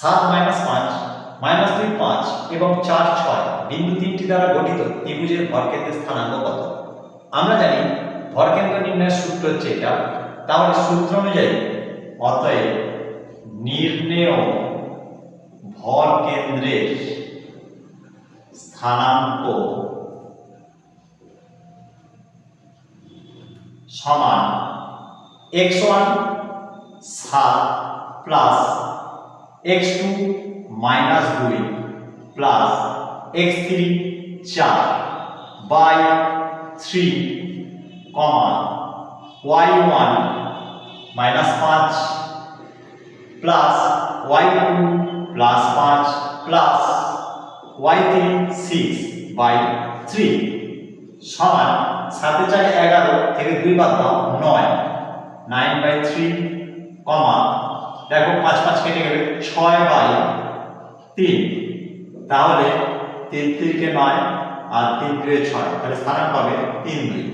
সাত মাইনাস পাঁচ মাইনাস দুই পাঁচ এবং চার ছয়, বিন্দু তিনটি দ্বারা গঠিত ত্রিভুজের ভরকেন্দ্রের স্থানাঙ্ক কত? আমরা জানি ভরকেন্দ্র নির্ণয়ের সূত্র হচ্ছে এটা তাহলে সূত্র অনুযায়ী অতএব নির্ণেয় ভর কেন্দ্রের স্থানাঙ্ক সমান এক্স ওয়ান সাত প্লাস এক্স টু মাইনাস দুই প্লাস এক্স থ্রি চার by three comma Y one minus পাঁচ প্লাস ওয়াই টু প্লাস পাঁচ plus Y three six by three সমান সাতে চারে এগারো থেকে দুই বাদ দাও নয় নাইন বাই থ্রি কমা দেখো পাঁচ পাঁচ কেটে গেলে ছয় বাই তিন। তাহলে তিন তিনকে নয় আর তিন দুয়ে ছয়। তাহলে স্থানাঙ্ক হবে তিন দুই।